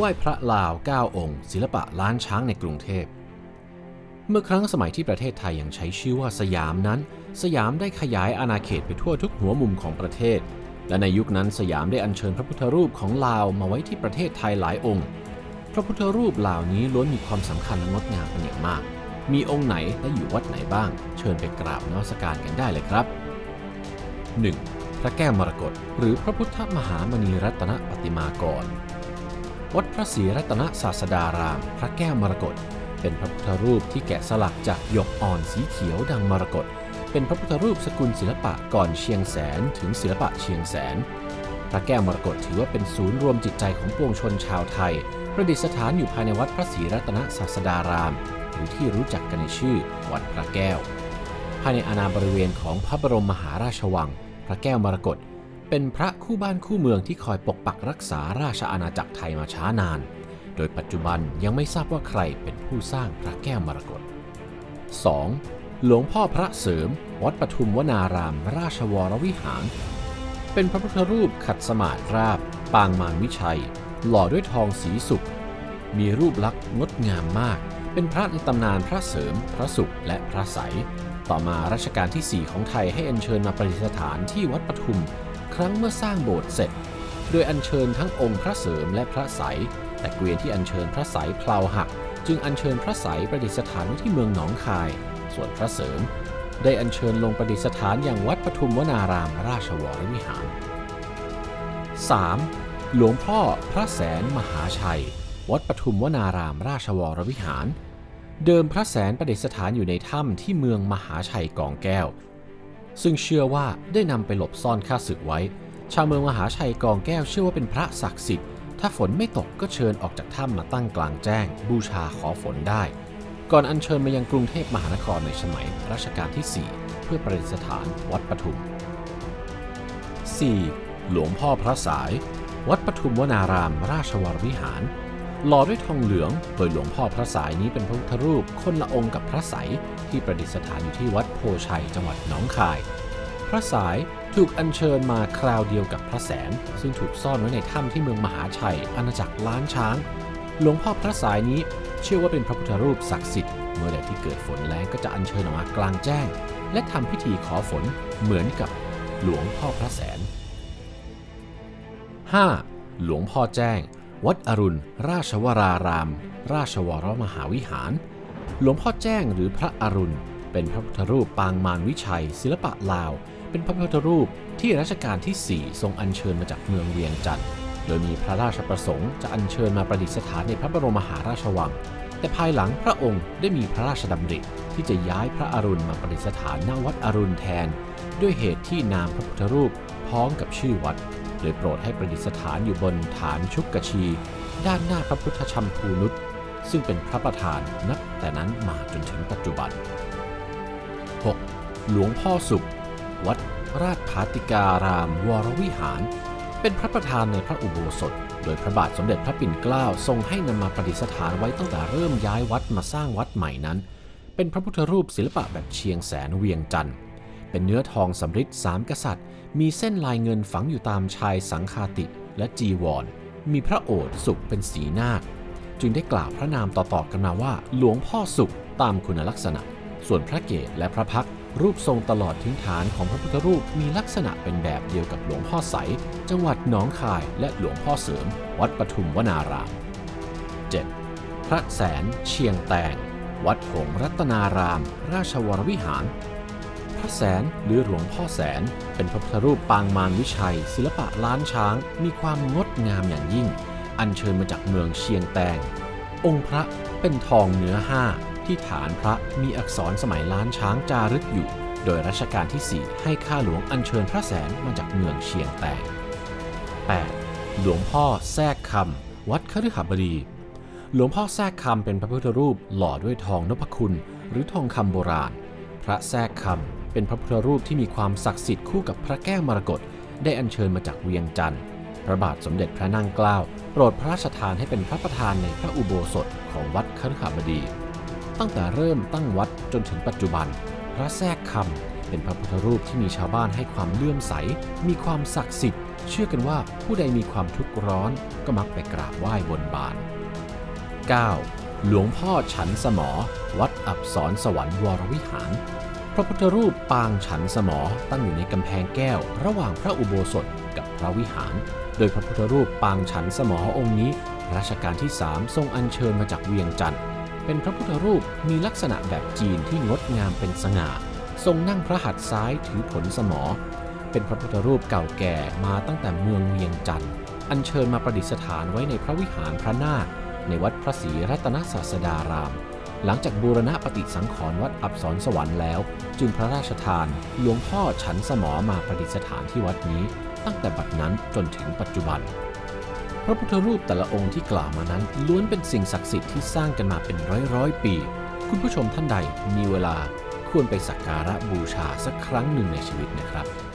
ไหว้พระลาวเก้าองค์ ศิลปะล้านช้างในกรุงเทพ เมื่อครั้งสมัยที่ประเทศไทยยังใช้ชื่อว่าสยามนั้น สยามได้ขยายอาณาเขตไปทั่วทุกหัวมุมของประเทศ และในยุคนั้นสยามได้อัญเชิญพระพุทธรูปของลาวมาไว้ที่ประเทศไทยหลายองค์ พระพุทธรูปเหล่านี้ล้วนมีความสำคัญและงดงามเป็นอย่างมาก มีองค์ไหนและอยู่วัดไหนบ้าง เชิญไปกราบนมัสการกันได้เลยครับ 1. พระแก้วมรกตหรือพระพุทธมหามณีรัตนปฏิมากร วัดพระศรีรัตนศาสดาราม พระแก้วมรกตเป็นพระพุทธรูปที่แกะสลักจากหยกอ่อนสีเขียวดังมรกตเป็นพระพุทธรูปสกุลศิลปะก่อนเชียงแสนถึงศิลปะเชียงแสน พระแก้วมรกตถือว่าเป็นศูนย์รวมจิตใจของปวงชนชาวไทย ประดิษฐานอยู่ภายในวัดพระศรีรัตนศาสดาราม หรือที่รู้จักกันในชื่อวัดพระแก้ว ภายในอาณาบริเวณของพระบรมมหาราชวัง พระแก้วมรกต เป็นพระคู่บ้านคู่เมืองที่คอยปกปักรักษาราชอาณาจักรไทยมาช้านาน โดยปัจจุบันยังไม่ทราบว่าใครเป็นผู้สร้างพระแก้วมรกต 2. หลวงพ่อพระเสริม วัดปทุมวนาราม ราชวรวิหาร เป็นพระพุทธรูปขัดสมาธิราบ ปางมารวิชัย หล่อด้วยทองสีสุก มีรูปลักษณ์งดงามมาก เป็นพระในตำนานพระเสริม พระสุข และพระใส ต่อมารัชกาลที่ 4 ของไทยให้อัญเชิญมาประดิษฐานที่วัดปทุม ครั้งเมื่อสร้างโบสถ์เสร็จ โดยอัญเชิญทั้งองค์พระเสริมและพระใสยแต่เกวียนที่อัญเชิญพระใสยเพลาหัก จึงอัญเชิญพระใสยประดิษฐานไว้ที่เมืองหนองคาย ส่วนพระเสริม ได้อัญเชิญลงประดิษฐานอย่างวัดปทุมวนารามราชวรวิหาร 3. หลวงพ่อพระแสนมหาชัย วัดปทุมวนารามราชวรวิหาร เดิมพระแสนประดิษฐานอยู่ในถ้ำที่เมืองมหาชัยกองแก้ว ซึ่งเชื่อว่าได้นำไปหลบซ่อนข้าศึกไว้ ชาวเมืองมหาชัยกองแก้วเชื่อว่าเป็นพระศักดิ์สิทธิ์ ถ้าฝนไม่ตกก็เชิญออกจากถ้ำมาตั้งกลางแจ้ง บูชาขอฝนได้ ก่อนอัญเชิญมายังกรุงเทพมหานครในสมัยรัชกาลที่ 4 เพื่อประดิษฐานวัดปทุม 4. หลวงพ่อพระสาย วัดปทุมวนาราม ราชวรวิหาร หล่อด้วยทองเหลือง โดยหลวงพ่อพระสายนี้เป็นพระพุทธรูปคนละองค์กับพระใสย ที่ประดิษฐานอยู่ที่วัดโพชัยจังหวัดหนองคาย พระสายถูกอัญเชิญมาคราวเดียวกับพระแสน ซึ่งถูกซ่อนไว้ในถ้ำที่เมืองมหาชัย อาณาจักรล้านช้าง หลวงพ่อพระสายนี้เชื่อว่าเป็นพระพุทธรูปศักดิ์สิทธิ์ เมื่อใดที่เกิดฝนแล้งก็จะอัญเชิญออกมากลางแจ้ง และทำพิธีขอฝนเหมือนกับหลวงพ่อพระแสน 5. หลวงพ่อแจ้ง วัดอรุณ ราชวราราม ราชวรมหาวิหาร หลวงพ่อแจ้งหรือพระอรุณ เป็นพระพุทธรูปปางมารวิชัย ศิลปะลาว เป็นพระพุทธรูปที่รัชกาลที่ 4 ทรงอัญเชิญมาจากเมืองเวียงจันทร์โดยมีพระราชประสงค์จะอัญเชิญมาประดิษฐานในพระบรมมหาราชวัง แต่ภายหลังพระองค์ได้มีพระราชดำริที่จะย้ายพระอรุณมาประดิษฐานณวัดอรุณแทน ด้วยเหตุที่นามพระพุทธรูปพ้องกับชื่อวัด โดยโปรดให้ประดิษฐานอยู่บนฐานชุกกชี ด้านหน้าพระพุทธชัมพูนุษซึ่งเป็นพระประธานนับ แต่นั้นมาจนถึงปัจจุบัน 6. หลวงพ่อสุข วัดราชภาติการามวรวิหาร เป็นพระประธานในพระอุโบสถ โดยพระบาทสมเด็จพระปิ่นเกล้าทรงให้นำมาประดิษฐานไว้ตั้งแต่เริ่มย้ายวัดมาสร้างวัดใหม่นั้น เป็นพระพุทธรูปศิลปะแบบเชียงแสนเวียงจันทร์เป็นเนื้อทองสำริดสามกษัตริย์ มีเส้นลายเงินฝังอยู่ตามชายสังคาติและจีวร มีพระโอษฐ์สุขเป็นสีนาค จึงได้กล่าวพระนามต่อๆกันมาว่า หลวงพ่อสุขตามคุณลักษณะ ส่วนพระเกศและพระพักรูปทรงตลอดทิ้งฐานของพระพุทธรูปมีลักษณะเป็นแบบเดียวกับหลวงพ่อใส จังหวัดหนองคายและหลวงพ่อเสริม วัดปทุมวนาราม 7. พระแสนเชียงแตง วัดหงรัตนาราม ราชวรวิหาร พระแสนหรือหลวงพ่อแสน เป็นพระพุทธรูปปางมารวิชัย ศิลปะล้านช้าง มีความงดงามอย่างยิ่ง อัญเชิญมาจากเมืองเชียงแตง องค์พระเป็นทองเนื้อห้าที่ฐานพระมีอักษรสมัยล้านช้างจารึกอยู่ โดยรัชกาลที่ 4 ให้ข้าหลวงอัญเชิญพระแสนมาจากเมืองเชียงแตง 8. หลวงพ่อแทรกคำวัดคฤหบดี หลวงพ่อแทรกคำเป็นพระพุทธรูปหล่อด้วยทองนพคุณ หรือทองคำโบราณ พระแทรกคำเป็นพระพุทธรูปที่มีความศักดิ์สิทธิ์คู่กับพระแก้วมรกตได้อัญเชิญมาจากเวียงจันทร์พระบาทสมเด็จพระนั่งเกล้า รดพระราชทานให้เป็นพระประธานในพระอุโบสถของวัดคฤหบดี ตั้งแต่เริ่มตั้งวัดจนถึงปัจจุบัน พระแทรกคำเป็นพระพุทธรูปที่มีชาวบ้านให้ความเลื่อมใส มีความศักดิ์สิทธิ์ เชื่อกันว่าผู้ใดมีความทุกข์ร้อนก็มักไปกราบไหว้บนบาน 9. หลวงพ่อฉันสมอ วัดอับสรสวรรค์วรวิหาร พระพุทธรูปปางฉันสมอตั้งอยู่ในกำแพงแก้ว ระหว่างพระอุโบสถกับพระวิหาร โดยพระพุทธรูปปางฉันสมอองค์นี้ รัชกาลที่ 3 ทรงอัญเชิญมาจากเวียงจันทร์เป็นพระพุทธรูปมีลักษณะแบบจีนที่งดงามเป็นสง่า ทรงนั่งพระหัตถ์ซ้ายถือผลสมอ เป็นพระพุทธรูปเก่าแก่มาตั้งแต่เมืองเวียงจันทร์อัญเชิญมาประดิษฐานไว้ในพระวิหารพระนาคในวัดพระศรีรัตนศาสดาราม หลังจากบูรณะปฏิสังขรณ์วัดอับสรสวรรค์แล้ว จึงพระราชทานหลวงพ่อฉันสมอมาประดิษฐานที่วัดนี้ ตั้งแต่บัดนั้นจนถึงปัจจุบัน พระพุทธรูปแต่ละองค์ที่กล่าวมานั้นล้วนเป็นสิ่งศักดิ์สิทธิ์ที่สร้างกันมาเป็นร้อยร้อยปี คุณผู้ชมท่านใดมีเวลาควรไปสักการะบูชาสักครั้งหนึ่งในชีวิตนะครับ